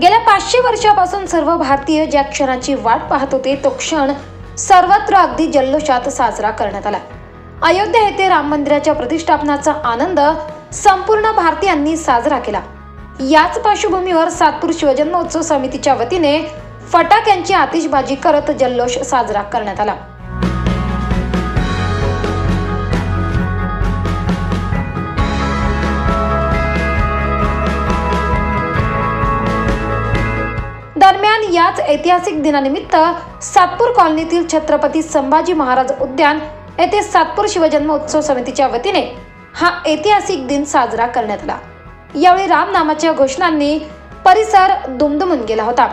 गेल्या पाचशे वर्षापासून सर्व भारतीय ज्या क्षणाची वाट पाहत होते तो क्षण सर्वत्र अगदी जल्लोषात साजरा करण्यात आला. अयोध्या येथे राम मंदिराच्या प्रतिष्ठापनाचा आनंद संपूर्ण भारतीयांनी साजरा केला. याच पार्श्वभूमीवर सातपूर शिवजन्मोत्सव समितीच्या वतीने फटाक्यांची आतिषबाजी करत जल्लोष साजरा करण्यात आला. दरम्यान याच ऐतिहासिक दिनानिमित्त सातपूर कॉलनीतील छत्रपती संभाजी महाराज उद्यान येथे सातपूर शिवजन्म उत्सव समितीच्या वतीने हा ऐतिहासिक दिन साजरा करण्यात आला. यावेळी राम नामाच्या घोषणांनी परिसर दुमदुमून गेला होता.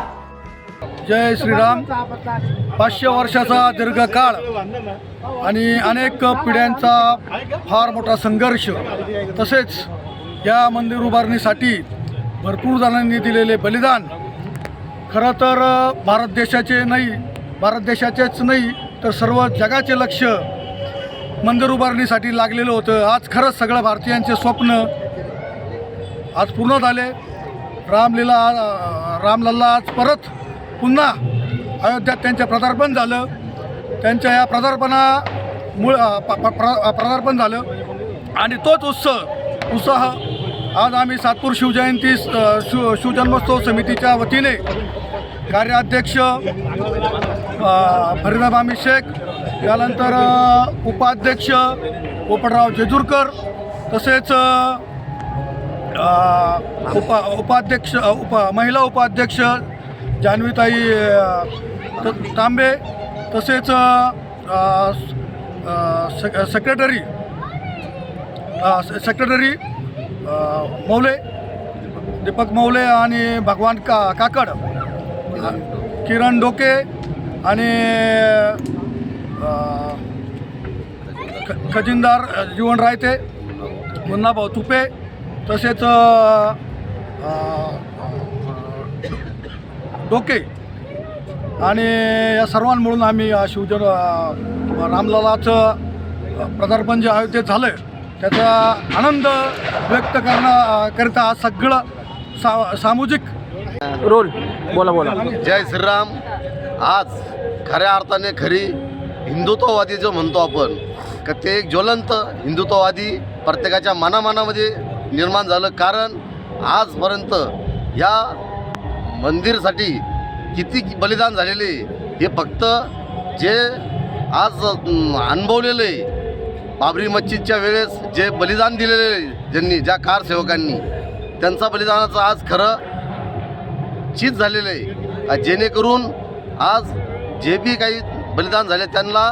जय श्रीराम. पाचशे वर्षाचा दीर्घकाळ आणि अनेक पिढ्यांचा फार मोठा संघर्ष तसेच या मंदिर उभारणीसाठी भरपूर जणांनी दिलेले बलिदान खरं तर भारत देशाचे नाही भारत देशाचेच नाही तर सर्व जगाचे लक्ष मंदिर उभारणीसाठी लागलेलं होतं. आज खरंच सगळं भारतीयांचे स्वप्न आज पूर्ण झाले. रामलीला रामलल्ला आज परत पुन्हा अयोध्यात त्यांचं प्रदार्पण झालं. त्यांच्या या पदार्पणा मूळ प- प- प्र- झालं. आणि तोच उत्सव उत्साह आज आम्ही सातपूर शिवजयंती शिव शिवजन्मोत्सव समितीच्या वतीने कार्याध्यक्ष अ, फरीदाबामी शेख त्यानंतर उपाध्यक्ष पोपटराव जेजूरकर तसेच उपा उपाध्यक्ष उप उपा महिला उपाध्यक्ष जान्हवीताई तांबे तसेच सेक- सेक्रेटरी सेक्रेटरी मौले दीपक मौले आणि भगवान का काकड. किरण डोके आणि ख- खजिनदार जीवन रायते मुन्नाभाऊ तुपे तसेच डोके आणि या सर्वांना मिळून आम्ही शिवजन रामलालाचं प्रदार्पण जे आहे जे झालं त्याचा आनंद व्यक्त करणं करिता आज सगळं सा सामाजिक रोल. बोला बोला. जय श्रीराम. आज खऱ्या अर्थाने खरी हिंदुत्ववादी जो म्हणतो आपण का ते एक ज्वलंत हिंदुत्ववादी प्रत्येकाच्या मनामनामध्ये निर्माण झालं. कारण आजपर्यंत या मंदिरसाठी किती बलिदान झालेले हे फक्त जे आज अनुभवलेले अनुभवलेलं आहे बाबरी मस्जिदच्या वेळेस जे बलिदान दिलेले आहे, ज्यांनी ज्या कारसेवकांनी त्यांचा बलिदानाचं आज खरं चीज झालेलं आहे. जेणेकरून आज जे बी काही बलिदान झाले त्यांना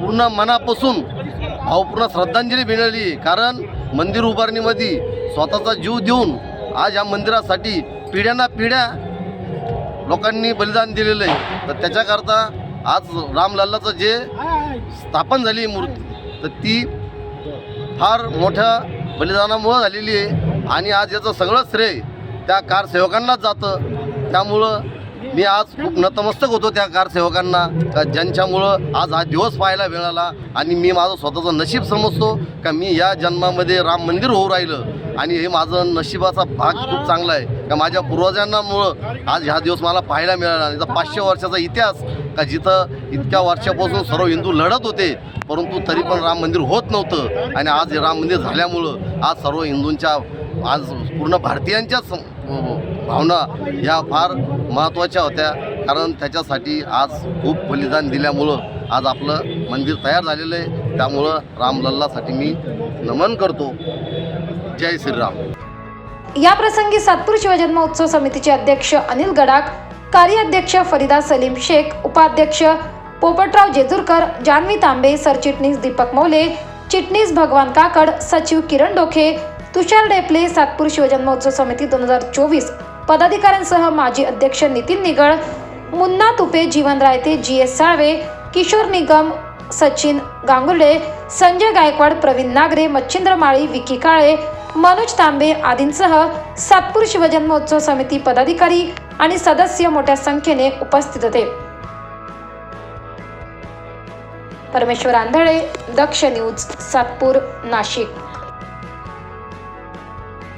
पूर्ण मनापासून भावपूर्ण श्रद्धांजली मिळाली. कारण मंदिर उभारणीमध्ये स्वतःचा जीव देऊन आज या मंदिरासाठी पिढ्यांना पिढ्या लोकांनी बलिदान दिलेलं आहे. तर त्याच्याकरता आज रामलल्लाचं जे स्थापन झाली मूर्ती तर ती फार मोठ्या बलिदानामुळं झालेली आहे. आणि आज याचं सगळं श्रेय त्या कारसेवकांनाच जातं. त्यामुळं मी आज खूप नतमस्तक होतो त्या कारसेवकांना का ज्यांच्यामुळं आज हा दिवस पाहायला मिळाला आणि मी माझं स्वतःचं नशीब समजतो का मी या जन्मामध्ये राम मंदिर होऊ राहिलं आणि हे माझं नशिबाचा भाग खूप चांगला आहे. का माझ्या पूर्वजांनामुळं आज ह्या दिवस मला पाहायला मिळाला आणि याचा पाचशे वर्षाचा इतिहास का जिथं इतक्या वर्षापासून सर्व हिंदू लढत होते परंतु तरी पण राम मंदिर होत नव्हतं. आणि आज हे राम मंदिर झाल्यामुळं आज सर्व हिंदूंच्या आज पूर्ण भारतीयांच्या भावना ह्या फार महत्त्वाच्या होत्या. कारण त्याच्यासाठी आज खूप बलिदान दिल्यामुळं आज आपलं मंदिर तयार झालेलं आहे. त्यामुळं रामलल्लासाठी मी नमन करतो. जय श्रीराम. या प्रसंगी सातपूर शिवजन्मोत्सव समितीचे अध्यक्ष अनिल गडाख कार्याध्यक्ष फरीदा सलीम शेख उपाध्यक्ष पोपटराव जेजूरकर जान्हवी तांबे सरचिटणीस दीपक मौले चिटणीस भगवान काकड सचिव किरण डोखे तुषार डेपले सातपूर शिवजन्मोत्सव समिती दोन हजार चोवीस पदाधिकाऱ्यांसह माजी अध्यक्ष नितीन निगळ मुन्ना तुपे जीवन रायते जी एस साळवे किशोर निगम सचिन गांगुर्डे संजय गायकवाड प्रवीण नागरे मच्छिंद्र माळी विकी काळे मनोज तांबे आदींसह सातपूर शिवजन्मोत्सव समिती पदाधिकारी आणि सदस्य मोठ्या संख्येने उपस्थित होते. परमेश्वर आंधळे दक्ष न्यूज सातपूर नाशिक.